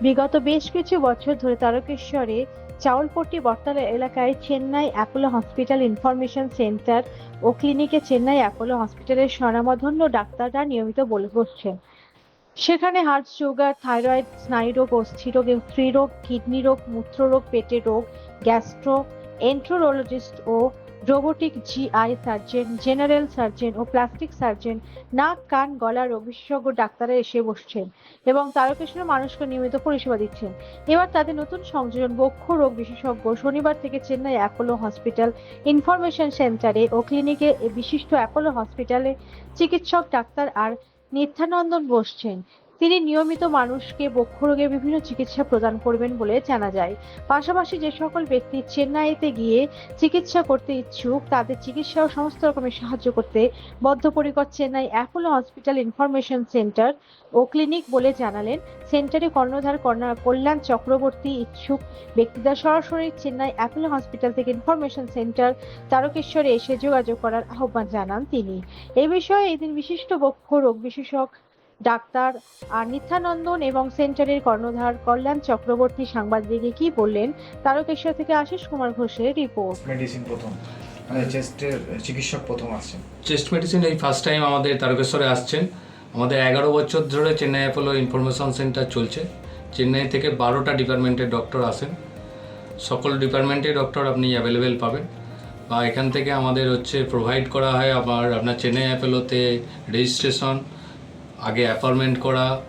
বিগত বেশ কিছু বছর ধরে তারকেশ্বরে চাউলপট্টি বটতলা এলাকায় Chennai Apollo hospital information centre ও ক্লিনিকে চেন্নাই অ্যাপোলো হসপিটালের স্বনামধন্য ডাক্তাররা নিয়মিত বলে বসছেন। সেখানে হার্ট সুগার, থাইরয়েড, স্নায়ুরোগ, অস্থিরোগ, স্ত্রীরোগ, কিডনি রোগ, মূত্ররোগ পেটের রোগ, গ্যাস্ট্রো এন্ট্রোলজিস্ট ও robotic GI surgeon general surgeon ও প্লাস্টিক সার্জন নাক, কান, গলা, রোগ বিশেষজ্ঞ ডাক্তাররা এসে বসছেন এবং তারকেশ্বরের মানুষকে নিয়মিত পরিষেবা দিচ্ছেন। এবার তাদের নতুন সংযোজন বক্ষ রোগ বিশেষজ্ঞ শনিবার থেকে চেন্নাই অ্যাপোলো হসপিটাল ইনফরমেশন সেন্টারে ও ক্লিনিকে বিশিষ্ট অ্যাপোলো হসপিটালে চিকিৎসক, ডাক্তার আর নিত্যানন্দন বসছেন। তিনি নিয়মিত মানুষকে বক্ষ রোগের বিভিন্ন চিকিৎসা প্রদান করবেন বলে জানা যায়। পাশাপাশি যে সকল ব্যক্তি চেন্নাইতে গিয়ে চিকিৎসা করতে ইচ্ছুক, তাদের চিকিৎসা ও সমস্ত রকমের সাহায্য করতে বদ্ধপরিকর Chennai Apollo hospital information centre ও ক্লিনিক বলে জানালেন। সেন্টারে কর্ণধার কর্ণা- কল্যাণ চক্রবর্তী ইচ্ছুক ব্যক্তিরা সরাসরি চেন্নাই অ্যাপোলো হসপিটাল থেকে ইনফরমেশন সেন্টার তারকেশ্বরে এসে যোগাযোগ করার আহ্বান জানান তিনি। এ বিষয়ে এদিন বিশিষ্ট বক্ষ রোগ বিশেষজ্ঞ ডাক্তার আর নিত্যানন্দন এবং সেন্টারের কর্ণধার কল্যাণ চক্রবর্তী সাংবাদিককে কি বললেন? তারকেশ্বর থেকে আশিস কুমার ঘোষের রিপোর্ট। মেডিসিন প্রথম মানে চেস্টের চিকিৎসক প্রথম আসছেন। চেস্ট মেডিসিন এই ফার্স্ট টাইম আমাদের তারকেশ্বরে আসছেন। আমাদের এগারো বছর ধরে চেন্নাই অ্যাপোলো ইনফরমেশন সেন্টার চলছে। চেন্নাই থেকে বারোটা ডিপার্টমেন্টের ডক্টর আসেন। সকল ডিপার্টমেন্টের ডক্টর আপনি অ্যাভেলেবেল পাবেন। বা এখান থেকে আমাদের হচ্ছে প্রোভাইড করা হয় আবার আপনার চেন্নাই অ্যাপোলোতে রেজিস্ট্রেশন আগে অ্যাপয়েন্টমেন্ট করা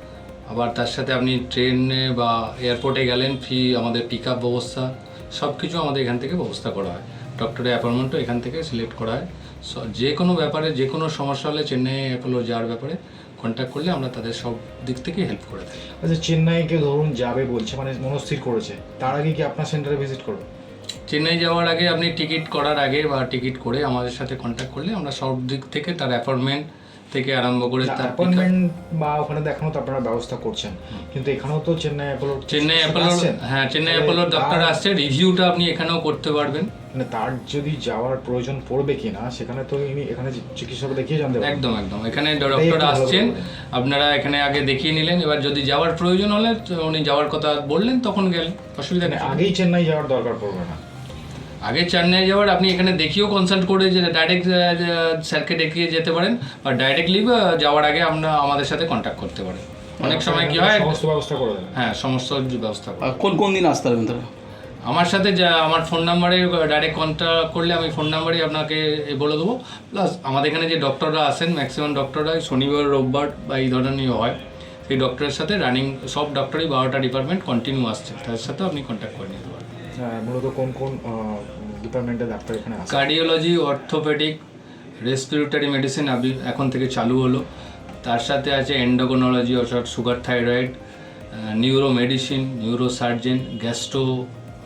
আবার তার সাথে আপনি ট্রেনে বা এয়ারপোর্টে গেলেন ফি আমাদের পিক আপ ব্যবস্থা সব কিছু আমাদের এখান থেকে ব্যবস্থা করা হয়। ডক্টরের অ্যাপয়েন্টমেন্টও এখান থেকে সিলেক্ট করা হয়। স- যে কোনো ব্যাপারে যে কোনো সমস্যা হলে চেন্নাই অ্যাপোলো যাওয়ার ব্যাপারে কন্ট্যাক্ট করলে আমরা তাদের সব দিক থেকে হেল্প করে থাকি। আচ্ছা চেন্নাইকে ধরুন যাবে বলছে মানে মনস্থির করেছে তার আগে কি আপনার সেন্টারে ভিজিট করবে? চেন্নাই যাওয়ার আগে আপনি টিকিট করার আগে বা টিকিট করে আমাদের সাথে কন্ট্যাক্ট করলে আমরা সব দিক থেকে তার অ্যাপয়েন্টমেন্ট থেকে আরম্ভ করে অ্যাপয়েন্টমেন্ট বা ওখানে দেখানো তো আপনারা ব্যবস্থা করছেন। কিন্তু এখানেও তো চেন্নাই অ্যাপোলো চেন্নাই অ্যাপোলোর হ্যাঁ চেন্নাই অ্যাপোলোর ডক্টর আসছে রিভিউটা আপনি এখানেও করতে পারবেন। মানে তার যদি যাওয়ার প্রয়োজন পড়বে কিনা সেখানে তো ইনি এখানে চিকিৎসক দেখিয়ে জানতে পারবেন। একদম একদম। এখানে ডক্টর আসছেন আপনারা এখানে আগে দেখিয়ে নিলেন এবার যদি যাওয়ার প্রয়োজন হলে উনি যাওয়ার কথা বললেন তখন গেলেন। অসুবিধা মানে নেই। আগেই চেন্নাই যাওয়ার দরকার পড়বে না। আগে চেন্নাই যাওয়ার আপনি এখানে দেখিয়েও কনসাল্ট করে যে ডাইরেক্ট স্যারকে দেখিয়ে যেতে পারেন বা ডাইরেক্টলি যাওয়ার আগে আমরা আমাদের সাথে কন্ট্যাক্ট করতে পারেন। অনেক সময় কি হয় সমস্ত ব্যবস্থা করে হ্যাঁ সমস্ত ব্যবস্থা কোন কোন দিন আসতে পারবেন তারা আমার সাথে যা আমার ফোন নাম্বারে ডাইরেক্ট কন্ট্যাক্ট করলে আমি ফোন নাম্বারেই আপনাকে এ বলে দেবো। প্লাস আমাদের এখানে যে ডক্টররা আসেন ম্যাক্সিমাম ডক্টররা শনিবার রোববার বা এই ধরনের হয় সেই ডক্টরের সাথে রানিং সব ডক্টরই বারোটা ডিপার্টমেন্ট কন্টিনিউ আসছে তার সাথে আপনি কন্ট্যাক্ট করে নিতে পারেন। মূলত কোন কোন ডিপার্টমেন্টের ডাক্তার এখানে আছে কার্ডিওলজি অর্থোপেডিক রেসপিরেটরি মেডিসিন আবি এখন থেকে চালু হলো। তার সাথে আছে এন্ডোকোনোলজি অর্থাৎ sugar thyroid neuro medicine neuro surgeon gastro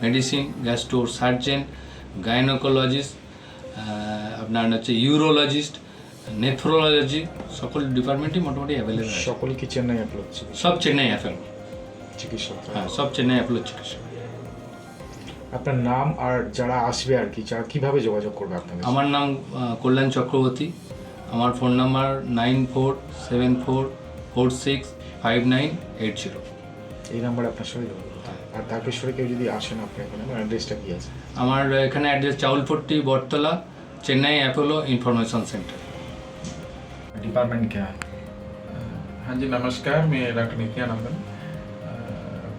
medicine gastro surgeon gynaecologist আপনার হচ্ছে ইউরোলজিস্ট নেফ্রোলজি সকল ডিপার্টমেন্টই মোটামুটি অ্যাভেলেবেল সকলে কি চেন্নাই অ্যাপোলো সব চেন্নাই অ্যাপেল চিকিৎসক হ্যাঁ সব চেন্নাই অ্যাপেলো চিকিৎসা আপনার নাম আর যারা আসবে আর কি যারা কিভাবে যোগাযোগ করবে আপনাদের আমার নাম আহ, কল্যাণ চক্রবর্তী আমার phone number nine four seven four four six five nine eight zero এই নাম্বারে আপনার সঙ্গে যোগাযোগ করতে হবে। আর তারকেশ্বরে কেউ যদি আসেন আপনি এখানে অ্যাড্রেসটা কি আছে আমার এখানে address Chaulpatti Battala Chennai Apollo information centre department क्या है हाँ जी नमस्कार मैं doctor Nityanandan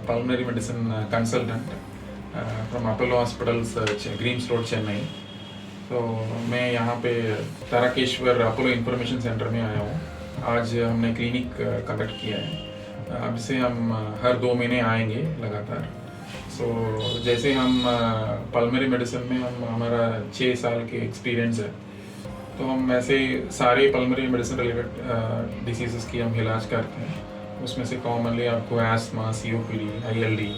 pulmonary medicine consultant from Apollo hospitals Greams road Chennai तो मैं यहाँ पे तारकेश्वर अपोलो इंफॉर्मेशन सेंटर में आया हूँ। आज हमने क्लिनिक कंडक्ट किया है। अब से हम हर दो महीने आएँगे लगातार। सो so, जैसे हम पल्मनरी मेडिसिन में हम हमारा छः साल के एक्सपीरियंस है। तो हम ऐसे सारे पल्मरी मेडिसिन रिलेटेड डिसीजेस की हम इलाज करते हैं। उसमें से कॉमनली आपको asthma C O P D I L D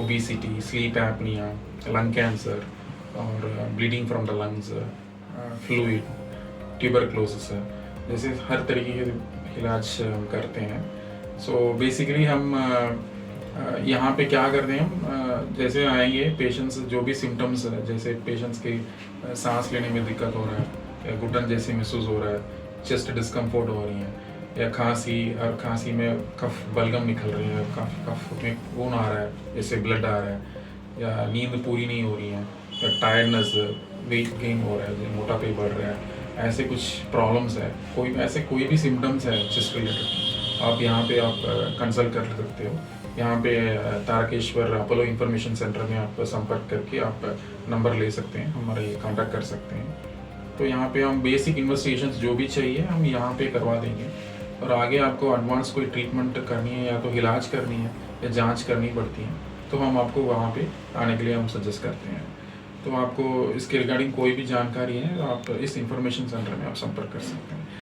obesity sleep apnoea lung cancer और bleeding from the lungs fluid tuberculosis जैसे हर तरीके के इलाज हम करते हैं। सो so, बेसिकली हम अ, अ, यहाँ पे क्या करते हैं हम जैसे आएँगे पेशेंट्स जो भी सिम्टम्स है जैसे पेशेंट्स के सांस लेने में दिक्कत हो रहा है घुटन जैसे महसूस हो रहा है चेस्ट डिस्कम्फर्ट हो रही है या खांसी और खांसी में कफ, बलगम निकल रही है, कफ कफ में खून आ रहा है, जैसे ब्लड आ रहा है, या नींद पूरी नहीं हो रही है, या टायर्डनेस वेट गेन हो रहा है मोटापे बढ़ रहा है, ऐसे कुछ प्रॉब्लम्स है, कोई, ऐसे कोई भी सिम्टम्स है चेस्ट रिलेटेड आप यहाँ पे आप कंसल्ट कर सकते हो। यहाँ पे तारकेश्वर अपोलो इंफॉर्मेशन सेंटर में आप संपर्क करके आप नंबर ले सकते हैं, हमारे कांटेक्ट कर सकते हैं। तो यहाँ पे हम बेसिक इन्वेस्टिगेशन जो भी चाहिए, हम यहाँ पे करवा देंगे। और आगे आपको एडवांस कोई ट्रीटमेंट करनी है या तो इलाज करनी है या जाँच करनी पड़ती है तो हम आपको वहाँ पे आने के लिए हम सजेस्ट करते हैं। तो आपको इसके रिगार्डिंग कोई भी जानकारी है तो आप इस इंफॉर्मेशन सेंटर में आप संपर्क कर सकते हैं।